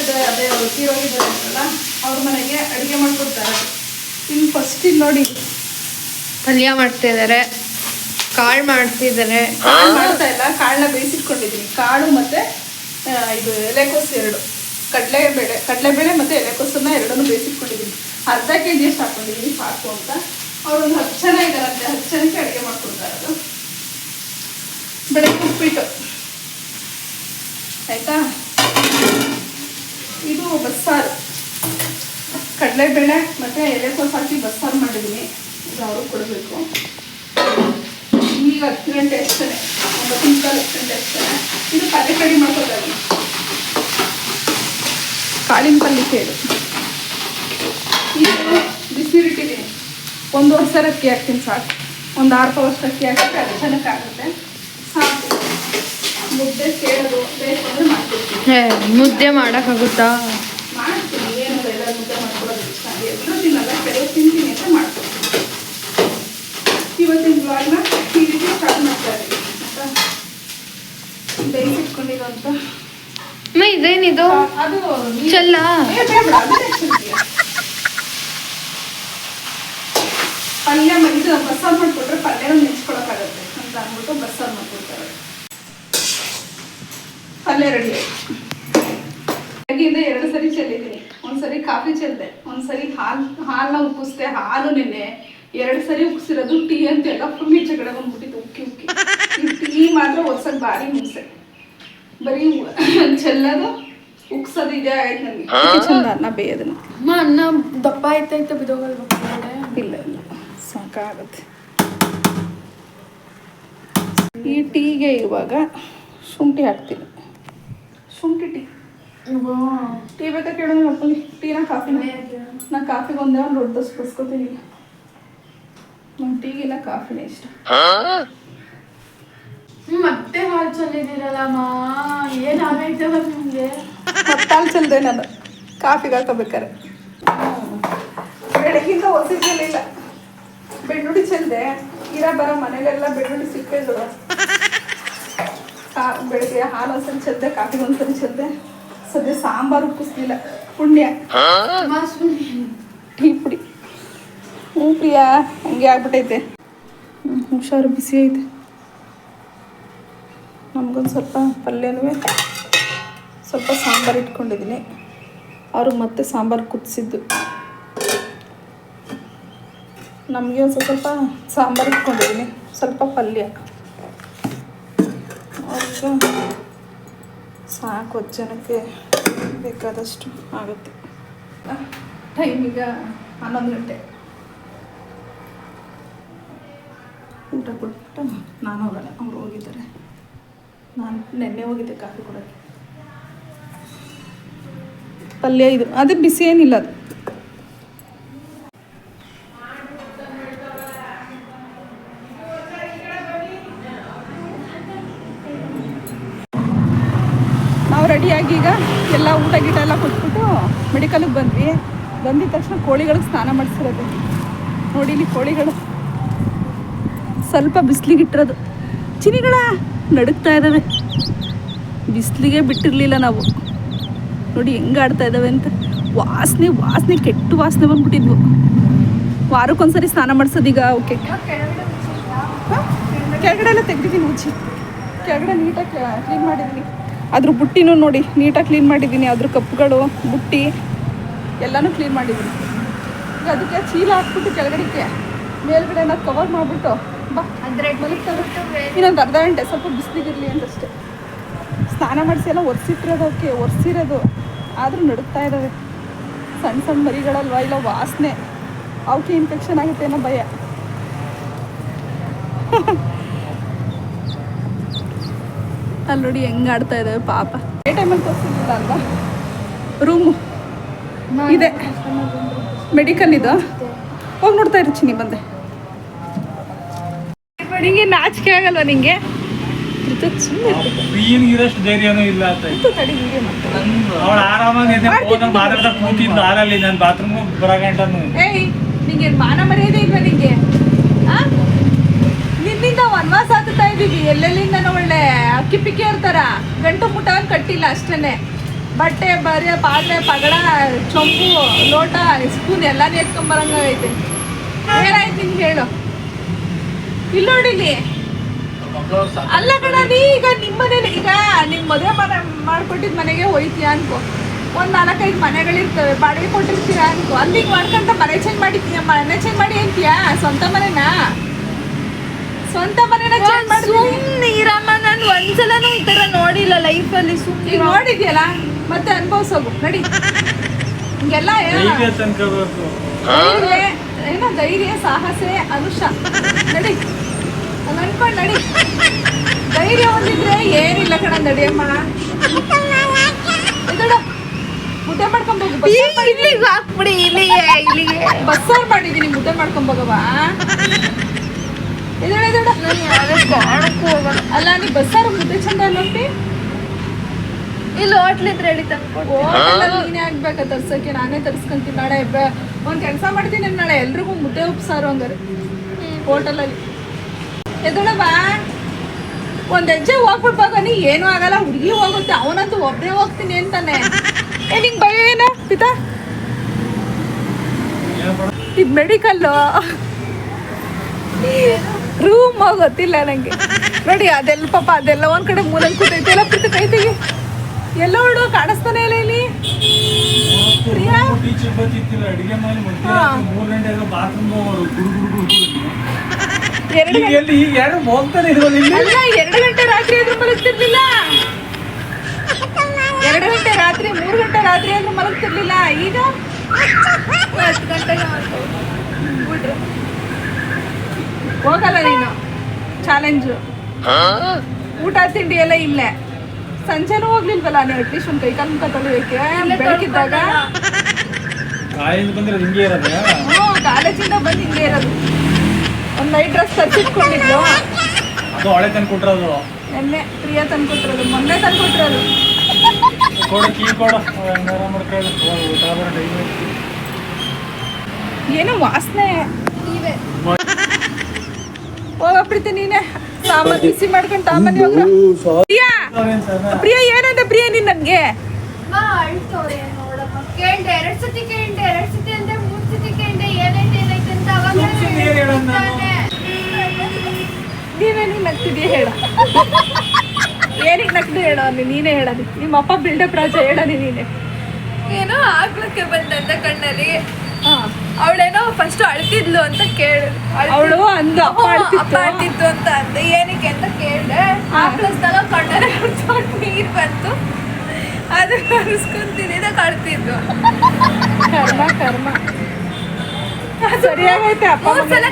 ಪಕ್ಕದ ಅದೇ ಅಂತಲ್ಲ ಅವ್ರ ಮನೆಗೆ ಅಡುಗೆ ಮಾಡ್ಕೊಡ್ತಾರೆ. ಇನ್ನು ಫಸ್ಟ್ ಇಲ್ಲಿ ನೋಡಿ. ಪಲ್ಯ ಮಾಡ್ತಿದ್ದಾರೆ ಕಾಳು ಮಾಡ್ತಿದ್ದಾರೆ ಕಾಳು ಮಾಡ್ತಾ ಇಲ್ಲ ಕಾಳನ್ನ ಬೇಯಿಸಿಟ್ಕೊಂಡಿದ್ದೀನಿ ಕಾಳು ಮತ್ತೆ ಇದು ಎಲೆಕೋಸು ಎರಡು. ಕಡಲೆಬೇಳೆ ಕಡಲೆಬೇಳೆ ಮತ್ತೆ ಎಲೆಕೋಸನ್ನ ಎರಡನ್ನೂ ಬೇಯಿಸಿಟ್ಕೊಂಡಿದ್ದೀನಿ ಅರ್ಧ ಕೆ ಜಿ ಅಷ್ಟು ಹಾಕೊಂಡಿದ್ದೀನಿ ಸಾಕು ಅಂತ. ಅವ್ರು ಒಂದು ಹತ್ತು ಜನ ಇದ್ದಾರಂತೆ ಹತ್ತು ಜನಕ್ಕೆ ಅಡುಗೆ ಮಾಡ್ಕೊಡ್ತಾರೆ ಅದು. ಬೆಳಗ್ಗೆ ಉಪ್ಪಿಟ್ಟು. ಆಯ್ತಾ? ಬಸ್ಸಾರು ಕಡಲೆಬೇಳೆ ಮತ್ತೆ ಎಲೆಕೋಸು ಹಾಕಿ ಬಸ್ಸಾರು ಮಾಡಿದ್ದೀನಿ. ಇದು ಅವ್ರಿಗೆ ಕೊಡಬೇಕು. ಈಗ ಹತ್ತು ಗಂಟೆ ಅಷ್ಟೇ ಒಂಬತ್ತು ನಿಮಿಷ ಹತ್ತು ಗಂಟೆ ಅಷ್ಟೇ ಇದು ಪಲ್ಯ ಕಡಿ ಮಾಡ್ಕೊತಾರೆ ಕಾಳಿನ ಪಲ್ಯ ಕೇಳು. ಇದು ಬಿಸಿರಿಟ್ಟಿದ್ದೀನಿ ಒಂದು ವರ್ಷ ಅಕ್ಕಿ ಹಾಕ್ತೀನಿ ಸಾಕು. ಒಂದು ಆರು ಪವಷ್ಟು ಅಕ್ಕಿ ಹಾಕಿದ್ರೆ ಅದು ಚೆನ್ನಾಗಾಗುತ್ತೆ ಸಾಕು. ಮುದ್ದೆ ಕೇಳೋದು ಬೇಕು ಮುದ್ದೆ ಮಾಡಕ್ಕಾಗುತ್ತಾ ಮಾಡ್ತೀನಿ ಏನು ಎಲ್ಲ ಮುದ್ದೆ ಮಾಡ್ಕೊಳ್ಳೋದು ಇಷ್ಟ ಎಲ್ಲರೂ ತಿನ್ನಲ್ಲ ಕೆಲವು ತಿಂತೀನಿ ಅಂತ ಮಾಡ್ಕೊಡ್ತೀನಿ ಇವತ್ತಿನ ಬ್ಲಾಗ್ನ ಈ ರೀತಿ ಸ್ಟಾರ್ಟ್ ಮಾಡ್ತಾ ಇದ್ದೀನಿ ಆಯ್ತಾ ಇದೇನಿದು? ಅದು ಚೆಲ್ಲ. ಪಲ್ಯ ಇದು ಬಸ್ಸಾರು ಮಾಡ್ಕೊಟ್ರೆ ಪಲ್ಯನ ನೆಂಚ್ಕೊಳಕ್ಕಾಗತ್ತೆ ಅಂತ ಅಂದ್ಬಿಟ್ಟು ಬಸ್ಸಾರು ಮಾಡ್ಕೊಡ್ತಾರೆ. ಪಲ್ಯ ರೆಡಿ ಬೆಳಗ್ಗೆಯಿಂದ ಎರಡು ಸರಿ ಚೆಲ್ಲಿದ್ದೀನಿ. ಒಂದ್ಸರಿ ಕಾಫಿ ಚೆಲ್ದೆ ಒಂದ್ಸರಿ ಹಾಲು ಹಾಲನ್ನ ಉಕ್ಕಿಸ್ದೆ ಹಾಲು ನೆನ್ನೆ. ಎರಡು ಸರಿ ಉಕ್ಸಿರೋದು ಟೀ ಅಂತೆಲ್ಲ ಫುಲ್ ಈಚೆ ಕಡೆ ಬಂದ್ಬಿಟ್ಟಿತ್ತು ಉಕ್ಕಿ ಉಕ್ಕಿ. ಟೀ ಮಾತ್ರ ಒರ್ಸಕ್ ಭಾರಿ ಹಿಂಸೆ ಬರೀ ಚೆಲ್ಲೋದು ಉಕ್ಸೋದು ಇದೇ ಆಯ್ತು ನನಗೆ. ಚಂದ ಅನ್ನ ಬೇಯೋದನ್ನ. ಅಮ್ಮ ಅನ್ನ ದಪ್ಪ ಬಿದೋಗಲ್ವಾ ಇಲ್ಲ ಇಲ್ಲ. ಸಾಕಾಗುತ್ತೆ. ಈ ಟೀಗೆ ಇವಾಗ ಶುಂಠಿ ಹಾಕ್ತೀನಿ. ಶುಂಠಿ ಟೀ. ಟೀ ಬೇಕಾ ಕೇಳೋಣ ಅಪ್ಪಲ್ಲಿ ಟೀನ ಕಾಫಿನೇ? ನಾ ಕಾಫಿಗೆ ಒಂದೇ ಒಂದು ದೊಡ್ಡ ಸ್ಪರ್ಸ್ಕೊತೀನಿ ನಂಗೆ ಟೀಗಿಲ್ಲ ಕಾಫಿನೇ ಇಷ್ಟ. ಮತ್ತೆ ಹಾಲು ಚಲ್ಲಿದ್ದೀರಲ್ಲಮ್ಮ ಏನ್ ನಿಮಗೆ? ನಿಮ್ಗೆ ಹಾಲು ಚೆಲ್ಲದೆ ನಾನು. ಕಾಫಿಗೆ ಹಾಕೋಬೇಕಾರೆ. ಬೆಳಗಿಂದ ಹೊಸಿ ಚೆಲ್ಲಿಲ್ಲ ಬೆಳ್ಳುಳ್ಳಿ ಚೆಲ್ಲದೆ ಇರ ಬರೋ ಮನೆಗೆಲ್ಲ ಬೆಳ್ಳುಳ್ಳಿ ಸಿಕ್ಕಿದ್ರು. ಕಾ ಬೆಳಗ್ಗೆ ಹಾಲು ಒಂದ್ಸಲ ಚೆಲ್ದೆ ಕಾಫಿಗೆ ಒಂದ್ಸಲ ಚೆಲ್ಲದೆ ಸದ್ಯ ಸಾಂಬಾರು ಕುಸ್ಲಿಲ್ಲ ಪುಣ್ಯ. ಟೀ ಪುಡಿ. ಹ್ಞೂ ಪ್ರಿಯಾ ಹಂಗೆ ಆಗ್ಬಿಟ್ಟೈತೆ. ಹ್ಮ್, ಹುಷಾರು ಬಿಸಿ ಐತೆ ನಮ್ಗೊಂದು ಸ್ವಲ್ಪ ಪಲ್ಯನೂ ಸ್ವಲ್ಪ ಸಾಂಬಾರು ಇಟ್ಕೊಂಡಿದ್ದೀನಿ. ಅವ್ರಿಗೆ ಮತ್ತೆ ಸಾಂಬಾರು ಕುದಿಸಿದ್ದು. ನಮಗೆ ಒಂದು ಸ್ವಲ್ಪ ಸಾಂಬಾರು ಇಟ್ಕೊಂಡಿದ್ದೀನಿ, ಸ್ವಲ್ಪ ಪಲ್ಯ. ಅವ್ರಿಗೆ ಸಾಕು ಹತ್ತು ಜನಕ್ಕೆ ಬೇಕಾದಷ್ಟು ಆಗುತ್ತೆ. ಟೈಮ್ ಈಗ ಹನ್ನೊಂದು ಗಂಟೆ. ಊಟ ಕೊಟ್ಬಿಟ್ಟು ನಾನು ಹೋಗೋಣ. ಅವ್ರು ಹೋಗಿದ್ದಾರೆ. ನಾನು ನೆನ್ನೆ ಹೋಗಿದ್ದೆ ಕಾಫಿ ಕೊಡೋಕ್ಕೆ. ಪಲ್ಯ ಇದು. ಅದು ಬಿಸಿ ಏನಿಲ್ಲ ಅದು. ನಾವು ರೆಡಿಯಾಗಿ ಈಗ ಎಲ್ಲ ಊಟ ಗೀಟ ಎಲ್ಲ ಕೊಟ್ಬಿಟ್ಟು ಮೆಡಿಕಲಿಗೆ ಬಂದ್ವಿ. ಬಂದಿದ ತಕ್ಷಣ ಕೋಳಿಗಳಿಗೆ ಸ್ನಾನ ಮಾಡಿಸಿರೋದು. ನೋಡಿ ಇಲ್ಲಿ ಕೋಳಿಗಳು. ಸ್ವಲ್ಪ ಬಿಸಿಲಿಗೆ ಇಟ್ಟಿರೋದು. ಚಿನಿಗಳ! ನಡುಗ್ತಾ ಇದ್ದಾವೆ. ಬಿಸಿಲಿಗೆ ಬಿಟ್ಟಿರಲಿಲ್ಲ ನಾವು. ನೋಡಿ ಹೆಂಗೆ ಆಡ್ತಾ ಇದ್ದಾವೆ ಅಂತ. ವಾಸನೆ ವಾಸನೆ, ಕೆಟ್ಟು ವಾಸನೆ ಬಂದ್ಬಿಟ್ಟಿದ್ವು. ವಾರಕ್ಕೊಂದ್ಸರಿ ಸ್ನಾನ ಮಾಡಿಸೋದೀಗ ಓಕೆ. ಕೆಳಗಡೆ ಎಲ್ಲ ತೆಗ್ದಿದ್ದೀನಿ ಉಜ್ಜಿ. ಕೆಳಗಡೆ ನೀಟಾಗಿ ಕ್ಲೀನ್ ಮಾಡಿದ್ದೀನಿ. ಅದ್ರ ಬುಟ್ಟಿನೂ ನೋಡಿ ನೀಟಾಗಿ ಕ್ಲೀನ್ ಮಾಡಿದ್ದೀನಿ. ಅದ್ರ ಕಪ್ಗಳು ಬುಟ್ಟಿ ಎಲ್ಲನೂ ಕ್ಲೀನ್ ಮಾಡಿದ್ದೀನಿ. ಈಗ ಅದಕ್ಕೆ ಚೀಲ ಹಾಕ್ಬಿಟ್ಟು ಕೆಳಗಡೆಗೆ ಮೇಲ್ಗಡೆ ನಾವು ಕವರ್ ಮಾಡಿಬಿಟ್ಟು ಬಾ ಅಂದ್ರೆ ಇನ್ನೊಂದು ಅರ್ಧ ಗಂಟೆ ಸ್ವಲ್ಪ ಬಿಸಿಲಿಗಿರಲಿ ಅಂತಷ್ಟೇ. ಸ್ನಾನ ಮಾಡಿಸಿ ಎಲ್ಲ ಒರೆಸಿಟ್ಟಿರೋದು ಅವಕ್ಕೆ ಒರೆಸಿರೋದು. ಆದರೂ ನಡುಗ್ತಾ ಇದ್ದಾವೆ ಸಣ್ಣ ಸಣ್ಣ ಮರಿಗಳಲ್ವ ಇಲ್ಲ ವಾಸನೆ. ಅವಕ್ಕೆ ಇನ್ಫೆಕ್ಷನ್ ಆಗುತ್ತೆ ಅನ್ನೋ ಭಯ. ಅಲ್ಲಿ ನೋಡಿ ಹೆಂಗೆ ಆಡ್ತಾ ಇದ್ದಾವೆ ಪಾಪ. ಏ ಟೈಮಲ್ಲಿ ತೋರಿಸಿಲ್ಲ ಅಲ್ವಾ? ರೂಮು. ಇದೆ. ಮೆಡಿಕಲ್ ಇದು. ಹೋಗಿ ನೋಡ್ತಾ ಇರ್ತೀನಿ ಬಂದೆ. ನಿಂಗೆ ನಾಚಿಕೆ ಆಗಲ್ವಾ ನಿಂಗೆ? ಪ್ರಿಯನ್ ಇರೋಷ್ಟು ಧೈರ್ಯನೂ ಇಲ್ಲ ಅಂತ ಅವಳು ಆರಾಮಾಗಿ ಇದೆ ಫೋನ್ ಮಾತಾಡ್ತಾ ಕೂತಿದ್ದು ಹಾಲಲ್ಲಿ ನಾನು ಬಾತ್ರೂಮ್ ಬರಗಂಟನು ಏಯ್ ನಿಂಗೆ ಮಾನ ಮರ್ಯಾದೆ ಇಲ್ವಾ ನಿಂಗೆ? ಆ? ನಿನ್ನಿಂದ ವನವಾಸ ಆಗ್ತಾ ಇದೀವಿ ಎಲ್ಲೆಲ್ಲಿಂದ ಒಳ್ಳೆ ಅಕ್ಕಿ ಪಿಕ್ಕಿ ಇರ್ತಾರ. ಗಂಟು ಮುಟ್ಟ ಕಟ್ಟಿಲ್ಲ ಅಷ್ಟೇನೆ. ಬಟ್ಟೆ ಬರೆಯ ಪಾತ್ರೆ ಪಗಡ ಚೊಂಬು ಲೋಟ ಸ್ಪೂನ್ ಎಲ್ಲಾನು ಎತ್ಕೊಂಬರಂಗೈತೆ ಏನಾಯ್ತು ನಿಂಗೆ ಹೇಳು. ಇಲ್ಲಿ ನೋಡಿಲಿ ಅಲ್ಲ ಕಣ ನೀ ಈಗ ನಿಮ್ಮ ಮನೇಲಿ ಈಗ ನಿಮ್ ಮದುವೆ ಮನೆ ಮಾಡ್ಕೊಟ್ಟಿದ್ ಮನೆಗೆ ಹೋಯ್ತೀಯ ಅನ್ಕೋ. ಒಂದ್ ನಾಲ್ಕೈದು ಮನೆಗಳಿರ್ತವೆ ಬಾಡಿಗೆ ಕೊಟ್ಟಿರ್ತೀರ ಅನ್ಕೋ. ಅಲ್ಲಿಗೆ ಮಾಡ್ಕೊಂತ ಮನೆ ಚೇಂಜ್ ಮಾಡಿರ್ತೀಯ ಮನೆ ಚೇಂಜ್ ಮಾಡಿ ಅಂತೀಯ? ಸ್ವಂತ ಮನೆನಾ? ಸ್ವಂತ ಮನೆನ ಚೇಂಜ್ ಸುಮ್ನೆ ಇರಮ್ಮ ನಾನು ಒಂದ್ಸಲನೂ ಈ ತರ ನೋಡಿಲ್ಲ ಲೈಫಲ್ಲಿ ಈಗ ಸುಮ್ಮನೆ ನೋಡಿದ್ಯಲ್ಲ? ಮತ್ತೆ ಅನ್ಭವ್ಸೋಗು. ನಡಿ. ಹಿಂಗೆಲ್ಲ ಏನೋ ಧೈರ್ಯ ಸಾಹಸ ಅನುಷ. ನಡಿ. ಹಂಗ್ ನಡಿ. ಧೈರ್ಯ ಹೊಂದಿದ್ರೆ ಏನಿಲ್ಲ ಕಣ ನಡಿಯಮ್ಮ. ಮುದ್ದೆ ಮಾಡಿದೀನಿ. ಇಲ್ಲಿಗೆ ಹಾಕ್ಬಿಡಿ ಇಲ್ಲಿಗೆ ಇಲ್ಲಿಗೆ. ಬಸ್ಸಾರ್ ಮಾಡಿದೀನಿ ಮುದ್ದೆ ಮಾಡ್ಕೊಂಬೋಗವ ಯಾವ್ದೇ ಕಾರಣಕ್ಕೂ ಅಲ್ಲ ನೀ ಬಸ್ಸಾರು ಮುದ್ದೆ ಚಂದ ಅಲ್ಲಂತಿ ಇಲ್ಲಿ ಹೋಟ್ಲಿದ್ರೆ ಹೇಳಿ ತಂದ್ಕೊಡು ನೀನೇ ಆಗ್ಬೇಕ ತರ್ಸಕ್ಕೆ. ನಾನೇ ತರ್ಸ್ಕೊಂತೀನಿ. ನಾಳೆ ಒಂದ್ ಕೆಲಸ ಮಾಡ್ತೀನಿ ನಾಳೆ ಎಲ್ರಿಗೂ ಮುದ್ದೆ ಉಪ್ಸಾರು ಹಂಗಾರೆ. ಹೋಟೆಲಲ್ಲಿ. ಎದುಳವ ಒಂದ್ ಹೆಜ್ಜೆ ಹೋಗ್ಬಿಡ್ಬಾಗ ನೀ ಏನೂ ಆಗಲ್ಲ ಹುಡುಗಿ ಹೋಗುತ್ತೆ ಅವನಂತೂ ಒಬ್ಬನೇ ಹೋಗ್ತೀನಿ ಅಂತಾನೆ. ಏ ನಿಂಗೆ ಭಯ ಏನ ಪಿತಾ? ಇದು ಮೆಡಿಕಲ್ಲು ರೂಮ್ ಗೊತ್ತಿಲ್ಲ ನನಗೆ ನೋಡಿ ಅದೆಲ್ಲ ಪಾಪ ಅದೆಲ್ಲ ಒಂದು ಕಡೆ ಮೂಲೆ ಕೂತೈತೆ. ಎಲ್ಲ ಪಿತ ಕೈ ತೆಗಿ ಎಲ್ಲ ಹುಡುಗ ಕಾಣಿಸ್ತಾನೆ ಇಲ್ಲ ಇಲ್ಲಿ. ಪ್ರಿಯಾ? ಎರಡು ಈಗ ಎಲ್ಲಿ ಈಗ ಯಾರು ಹೋಗ್ತಾನೆ ಇಲ್ವಲ್ಲ ಇಲ್ಲಿ? ಅಲ್ಲ ಎರಡು ಗಂಟೆ ರಾತ್ರಿ ಆದ್ರೂ ಮಲಗ್ತಿರ್ಲಿಲ್ಲ. ಎರಡು ಗಂಟೆ ರಾತ್ರಿ ಮೂರು ಗಂಟೆ ರಾತ್ರಿ ಆದ್ರೂ ಮಲಗ್ತಿರ್ಲಿಲ್ಲ. ಈಗ ಹತ್ತು ಗಂಟೆಗೆ ಬಿಡ್ರು. ಹೋಗಲ್ಲ ನೀನು. ಚಾಲೆಂಜು ಊಟ ತಿಂಡಿ ಎಲ್ಲ ಇಲ್ಲೇ. ಸಂಜೆನೂ ಹೋಗ್ಲಿಲ್ವಲ್ಲ ನೀವು ಅಟ್ಲೀಸ್ಟ್ ಒಂದು ಕೈ ಕಾಲು ಮುಖ ತೊಳಿಯೋಕೆ? ಬೆಳಕಿದ್ದಾಗ? ಕಾಯಿಂದ ಬಂದ್ರೆ ಹಿಂಗೆ ಇರೋದೇ. ಹ್ಞೂ ಕಾಲೇಜಿಂದ ಬಂದು ಹಿಂಗೆ ಇರೋದು. ಒಂದು ನೈಟ್ ಡ್ರೆಸ್ ತರಿಸಿಟ್ಕೊಂಡಿದ್ದು ಅದು ಹಳೆ ತಂದು ಕೊಟ್ಟಿರೋದು ನಿನ್ನೆ ಪ್ರಿಯಾ ತಂದ್ಕೊಟ್ರದು ಮೊನ್ನೆ ತಂದ್ಕೊಟ್ಟಿರೋದು ಕೊಡು ಕೀ ಕೊಡು. ಹಂಗಾರ ಮಾಡ್ಕೊಳ್ಳಿ ಊಟ ಬರೋ ಏನು ವಾಸನೆ? ನೀವೇ. ಹೋಗ ಪ್ರೀತಿ ನೀನೆ. ಸಾಂಬಾರ್ ಬಿಸಿ ಮಾಡ್ಕೊಂಡು ತಾಂಬನ್ನಿ ಹೋಗ್ರ. ಪ್ರಿಯಾ ಪ್ರಿಯಾ ಏನಂದ ಪ್ರಿಯ ನೀನ್ ನನ್ಗೆ? ಕೇಳ್ದೆ ಎರಡ್ ಸತಿ ಕೇಳ್ದೆ ಎರಡ್ ಸತಿ ಅಂದ್ರೆ ಮೂರ್ ಸತಿ ಕೇಳ್ದೆ ಏನಾಯ್ತು ಏನೈತೆ ಅಂತ ಅವಾಗ ಮೂರ್ ಸತಿ ಏನ್ ಹೇಳೋದ್ ನಾನು? ನೀನೇನಿಗೆ ನಗ್ತಿದ್ಯಾ ಏನಿಗೆ ನಗ್ದು ಹೇಳೋ ನೀನೇ ಹೇಳೋದು. ನಿಮ್ಮ ಅಪ್ಪ ಬಿಲ್ಡಪ್ ರಾಜ ಹೇಳೋನಿ ನೀನೆ. ಏನೋ ಆಗ್ಲಕ್ಕೆ ಬಂದಂತ ಕಣ್ಣಲ್ಲಿ. ಅವಳೇನೋ ಫಸ್ಟ್ ಅಳ್ತಿದ್ಲು ಅಂತ ಕೇಳ. ಅವಳು ಅಂದ ಅಪ್ಪ ಅಳ್ತಿತ್ತು. ಅಂತ ಅಂದ. ಏನಕ್ಕೆ ಅಂತ ಕೇಳ್ದೆ. ಆಕ್ಳಸ್ದಾಗ ಕಣ್ಣಲ್ಲಿ ನೀರು ಬಂತು. ಅದು ಕರ್ಸ್ಕೊಂತಿದ್ದ ಕಳ್ತಿದ್ಲು ಕರ್ಮ ಕರ್ಮ. ಸರಿಯಾಗೈತೆ ಅಪ್ಪ ಸಲ